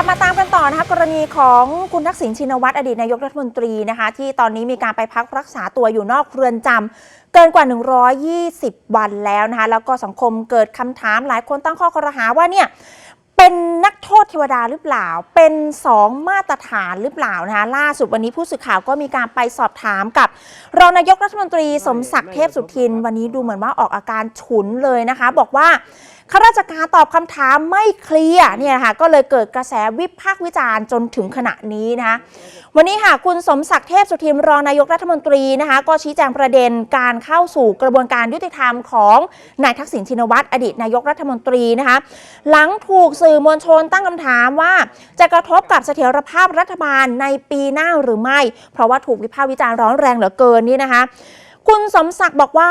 ลับมาตามกันต่อนะคะกรณีของคุณทักษิณชินวัตรอดีตนายกรัฐมนตรีนะคะ ที่ตอนนี้มีการไปพักรักษาตัวอยู่นอกเรือนจำเกินกว่า 120 วันแล้วนะคะ แล้วก็สังคมเกิดคำถามหลายคนตั้งข้อกระหาว่าเนี่ยเป็นนักโทษเทวดาหรือเปล่า เป็น 2 มาตรฐานหรือเปล่านะคะ ล่าสุดวันนี้ผู้สื่อข่าวก็มีการไปสอบถามกับ รองนายกรัฐมนตรีสมศักดิ์เทพสุทิน วันนี้ดูเหมือนว่าออกอาการฉุนเลยนะคะ บอกว่า ข้าราชการตอบคำถามไม่เคลียร์เนี่ยนะคะก็เลยเกิดกระแสวิพากษ์วิจารณ์จนถึงขณะนี้นะคะวันนี้ค่ะคุณสมศักดิ์เทพสุทินรองนายกรัฐมนตรีนะคะก็ชี้แจงประเด็นการเข้าสู่กระบวนการยุติธรรมของนายทักษิณชินวัตรอดีตนายกรัฐมนตรีนะคะหลังถูกสื่อมวลชนตั้งคำถามว่า จะกระทบกับเสถียรภาพรัฐบาลในปีหน้าหรือไม่ เพราะว่าถูกวิพากษ์วิจารณ์ร้อนแรงเหลือเกินนี่นะคะคุณสมศักดิ์บอกว่า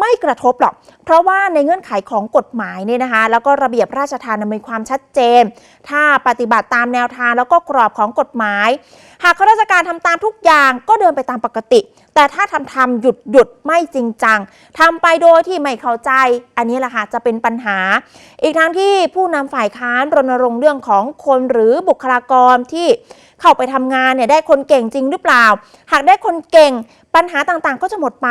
ไม่กระทบหรอกเพราะว่าในเงื่อนไขของกฎหมายเนี่ยนะคะ แล้วก็ระเบียบราชทานมีความชัดเจน ถ้าปฏิบัติตามแนวทางแล้วก็กรอบของกฎหมาย หากข้าราชการทำตามทุกอย่างก็เดินไปตามปกติ แต่ถ้าทำทำหยุดหยุดไม่จริงจังทำไปโดยที่ไม่เข้าใจ อันนี้แหละค่ะจะเป็นปัญหา อีกทั้งที่ผู้นำฝ่ายค้านรณรงค์เรื่องของคนหรือบุคลากรที่เข้าไปทำงานเนี่ยได้คนเก่งจริงหรือเปล่า หากได้คนเก่งปัญหาต่างๆ ก็จะหมดไป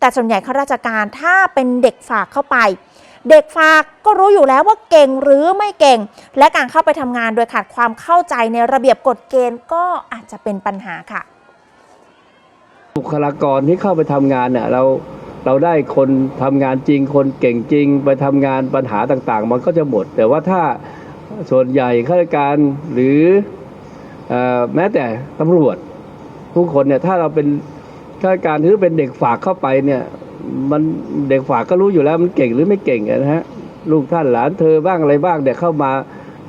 แต่ส่วนใหญ่ข้าราชการถ้าเป็นเด็กฝากเข้าไป เด็กฝากก็รู้อยู่แล้วว่าเก่งหรือไม่เก่ง และการเข้าไปทำงานโดยขาดความเข้าใจในระเบียบกฎเกณฑ์ก็อาจจะเป็นปัญหาค่ะ บุคลากรที่เข้าไปทำงานเนี่ยเราเราได้คนทำงานจริง คนเก่งจริง ไปทำงานปัญหาต่างๆ มันก็จะหมด แต่ว่าถ้าส่วนใหญ่ข้าราชการหรืออแม้แต่ตำรวจทุกคนเนี่ยถ้าเราเป็นข้าราชการหรือเป็นเด็กฝากเข้าไปเนี่ย มันเด็กฝากก็รู้อยู่แล้วมันเก่งหรือไม่เก่งอะนะฮะลูกท่านหลานเธอบ้างอะไรบ้างเนี่ยเข้ามา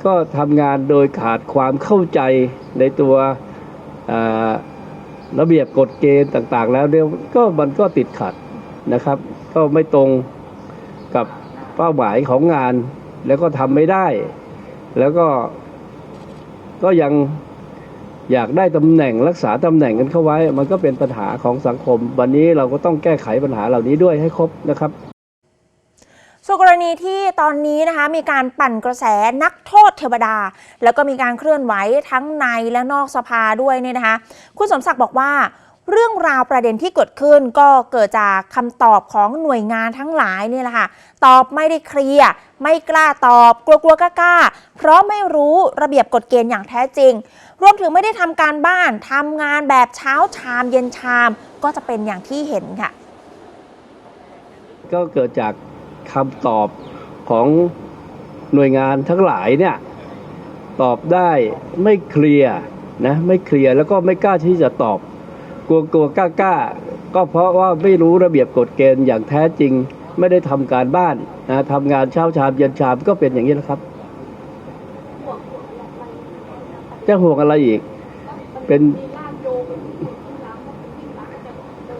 ก็ทำงานโดยขาดความเข้าใจในตัวระเบียบกฎเกณฑ์ต่าง ๆ แล้วเดี๋ยวก็มันก็ติดขัดนะครับ ก็ไม่ตรงกับเป้าหมายของงาน แล้วก็ทำไม่ได้ แล้วก็ก็ยัง อยากได้ตำแหน่งรักษาตำแหน่งกันเข้าไว้ มันก็เป็นปัญหาของสังคม วันนี้เราก็ต้องแก้ไขปัญหาเหล่านี้ด้วยให้ครบนะครับส่วนกรณีที่ตอนนี้นะคะมีการปั่นกระแสนักโทษเทวดา แล้วก็มีการเคลื่อนไหวทั้งในและนอกสภาด้วยเนี่ยนะคะ คุณสมศักดิ์บอกว่าเรื่องราวประเด็นที่เกิดขึ้นก็เกิดจากคำตอบของหน่วยงานทั้งหลายเนี่ยแหละค่ะ ตอบไม่ได้เคลียร์ไม่กล้าตอบกลัวๆกล้าๆเพราะไม่รู้ระเบียบกฎเกณฑ์อย่างแท้จริง รวมถึงไม่ได้ทำการบ้านทำงานแบบเช้าชามเย็นชาม ก็จะเป็นอย่างที่เห็นค่ะ ก็เกิดจากคำตอบของหน่วยงานทั้งหลายเนี่ยตอบได้ไม่เคลียร์นะไม่เคลียร์แล้วก็ไม่กล้าที่จะตอบ กลัวกลัวกล้ากล้าก็เพราะว่าไม่รู้ระเบียบกฎเกณฑ์อย่างแท้จริง ไม่ได้ทำการบ้านนะทำงานเช้าชามเย็นชามก็เป็นอย่างนี้แหละครับ จะห่วงอะไรอีก เป็น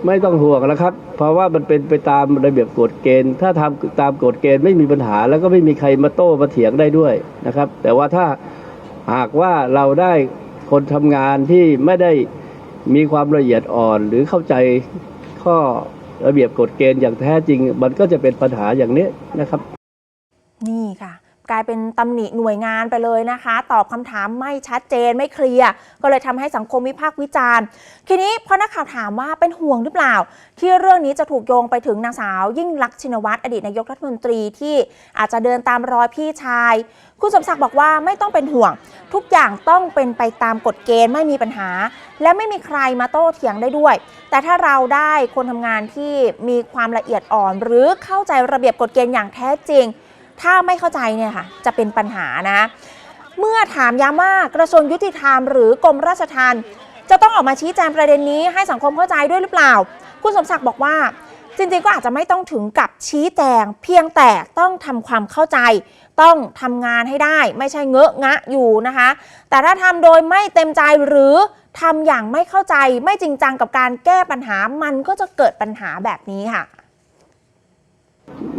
ไม่ต้องห่วงแล้วครับ เพราะว่ามันเป็นไปตามระเบียบกฎเกณฑ์ ถ้าทำตามกฎเกณฑ์ไม่มีปัญหา แล้วก็ไม่มีใครมาโต้มาเถียงได้ด้วยนะครับ แต่ว่าถ้าหากว่าเราได้คนทำงานที่ไม่ได้มีความละเอียดอ่อน หรือเข้าใจข้อระเบียบกฎเกณฑ์อย่างแท้จริง มันก็จะเป็นปัญหาอย่างนี้นะครับ กลายเป็นตำหนิหน่วยงานไปเลยนะคะ ตอบคำถามไม่ชัดเจนไม่เคลียร์ก็เลยทำให้สังคมวิพากษ์วิจารณ์ ทีนี้พอนักข่าวถามว่าเป็นห่วงหรือเปล่า ที่เรื่องนี้จะถูกโยงไปถึงนางสาว ยิ่งลักษณ์ชินวัตรอดีตนายกรัฐมนตรีที่อาจจะเดินตามรอยพี่ชาย คุณสมศักดิ์บอกว่าไม่ต้องเป็นห่วง ทุกอย่างต้องเป็นไปตามกฎเกณฑ์ไม่มีปัญหา และไม่มีใครมาโต้เถียงได้ด้วย แต่ถ้าเราได้คนทำงานที่มีความละเอียดอ่อน หรือเข้าใจระเบียบกฎเกณฑ์อย่างแท้จริง ถ้าไม่เข้าใจเนี่ยค่ะจะเป็นปัญหานะ เมื่อถามย้ำว่ากระทรวงยุติธรรมหรือกรมราชทัณฑ์จะต้องออกมาชี้แจงประเด็นนี้ให้สังคมเข้าใจด้วยหรือเปล่า คุณสมศักดิ์บอกว่า จริงๆ ก็อาจจะไม่ต้องถึงกับชี้แจง เพียงแต่ต้องทำความเข้าใจ ต้องทำงานให้ได้ ไม่ใช่เงอะงะอยู่นะคะ แต่ถ้าทำโดยไม่เต็มใจหรือทำอย่างไม่เข้าใจ ไม่จริงจังกับการแก้ปัญหามันก็จะเกิดปัญหาแบบนี้ค่ะ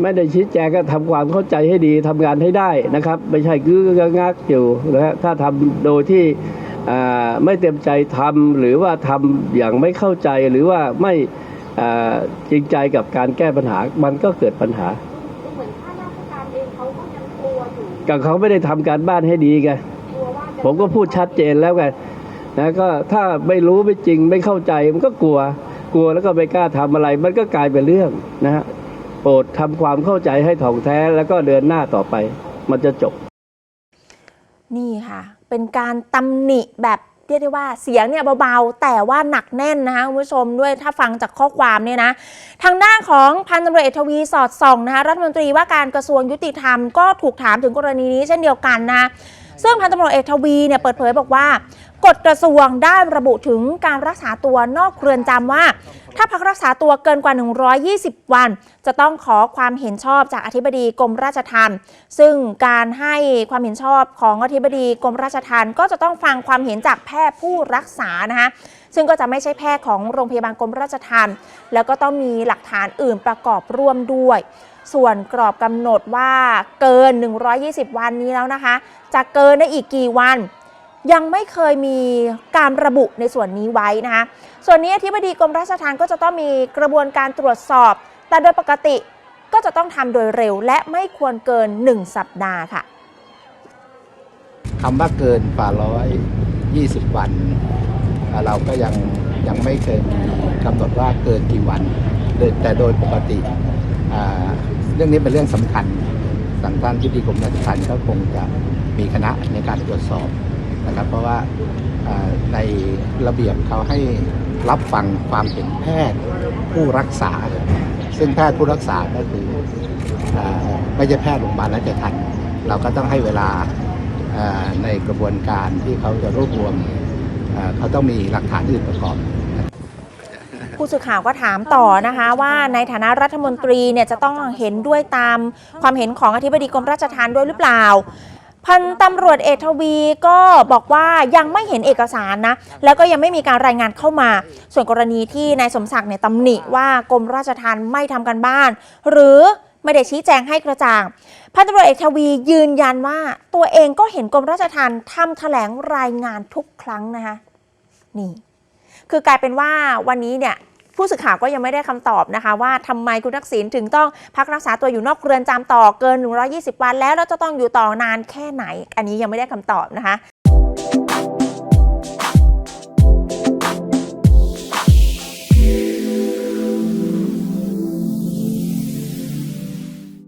ไม่ได้ชี้แจงก็ทำความเข้าใจให้ดีทำงานให้ได้นะครับ ไม่ใช่กื้อกงักอยู่นะฮะถ้าทำโดยที่อ่าไม่เต็มใจทำหรือว่าทำอย่างไม่เข้าใจหรือว่าไม่อ่าจริงใจกับการแก้ปัญหา มันก็เกิดปัญหาเหมือนข้าราชการเองเขาก็ยังกลัวอยู่กับเขาไม่ได้ทำการบ้านให้ดีไงกลัวว่าจผมก็พูดชัดเจนแล้วไงนะก็ถ้าไม่รู้ไม่จริงไม่เข้าใจมันก็กลัวกลัวแล้วก็ไม่กล้าทำอะไร มันก็กลายเป็นเรื่องนะฮะ โปรดทำความเข้าใจให้ถ่องแท้แล้วก็เดินหน้าต่อไป มันจะจบ นี่ค่ะ เป็นการตำหนิแบบเรียกได้ว่าเสียงเนี่ยเบาๆ แต่ว่าหนักแน่นนะคะคุณผู้ชมด้วยถ้าฟังจากข้อความเนี่ยนะทางด้านของพันตำรวจเอกทวีสอดส่องนะคะรัฐมนตรีว่าการกระทรวงยุติธรรมก็ถูกถามถึงกรณีนี้เช่นเดียวกันนะ ซึ่งพันตำรวจเอกทวีเนี่ยเปิดเผยบอกว่ากฎกระทรวงได้ระบุถึงการรักษาตัวนอกเรือนจำว่า ถ้าพักรักษาตัวเกินกว่า 120 วัน จะต้องขอความเห็นชอบจากอธิบดีกรมราชทัณฑ์ซึ่งการให้ความเห็นชอบของอธิบดีกรมราชทัณฑ์ก็จะต้องฟังความเห็นจากแพทย์ผู้รักษานะคะซึ่งก็จะไม่ใช่แพทย์ของโรงพยาบาลกรมราชทัณฑ์แล้วก็ต้องมีหลักฐานอื่นประกอบร่วมด้วย ส่วนกรอบกำหนดว่าเกิน 120 วันนี้แล้วนะคะ จะเกินได้อีกกี่วัน ยังไม่เคยมีการระบุในส่วนนี้ไว้นะคะ ส่วนนี้อธิบดีกรมราชทัณฑ์ก็จะต้องมีกระบวนการตรวจสอบ แต่โดยปกติก็จะต้องทำโดยเร็วและไม่ควรเกิน 1 สัปดาห์ค่ะคำว่าเกินกว่าร้อยยี่สิบวัน เราก็ยังยังไม่เคยมีกำหนดว่าเกินกี่วัน แต่โดยปกติอ่า รื่องนี้เป็นเรื่องสำคัญสังท่านที่ดีกรมราชทัณฑ์ก็คงจะมีคณะในการตรวจสอบนะครับ เพราะว่าในระเบียบเขาให้รับฟังความเห็นแพทย์ผู้รักษา ซึ่งแพทย์ผู้รักษาก็คืออไม่ใช่แพทย์โรงพยาบาลราชทัณฑ์เราก็ต้องให้เวลาในกระบวนการที่เขาจะรวบรวมเขาต้องมีหลักฐานอื่นประกอบ ผู้สื่อข่าวก็ถามต่อนะคะ ว่าในฐานะรัฐมนตรีเนี่ยจะต้องเห็นด้วยตามความเห็นของอธิบดีกรมราชทัณฑ์ด้วยหรือเปล่า พันตำรวจเอกทวีก็บอกว่ายังไม่เห็นเอกสารนะ แล้วก็ยังไม่มีการรายงานเข้ามา ส่วนกรณีที่นายสมศักดิ์เนี่ยตำหนิว่ากรมราชทัณฑ์ไม่ทำกันบ้าน หรือไม่ได้ชี้แจงให้กระจ่าง พันตำรวจเอกทวียืนยันว่าตัวเองก็เห็นกรมราชทัณฑ์ทำแถลงรายงานทุกครั้งนะคะนี่ คือกลายเป็นว่าวันนี้เนี่ย ผู้สื่อข่าวก็ยังไม่ได้คำตอบนะคะว่าทำไมคุณทักษิณถึงต้องพักรักษาตัวอยู่นอกเรือนจำต่อเกิน 120 วันแล้วแล้วจะต้องอยู่ต่อนานแค่ไหน อันนี้ยังไม่ได้คำตอบนะคะ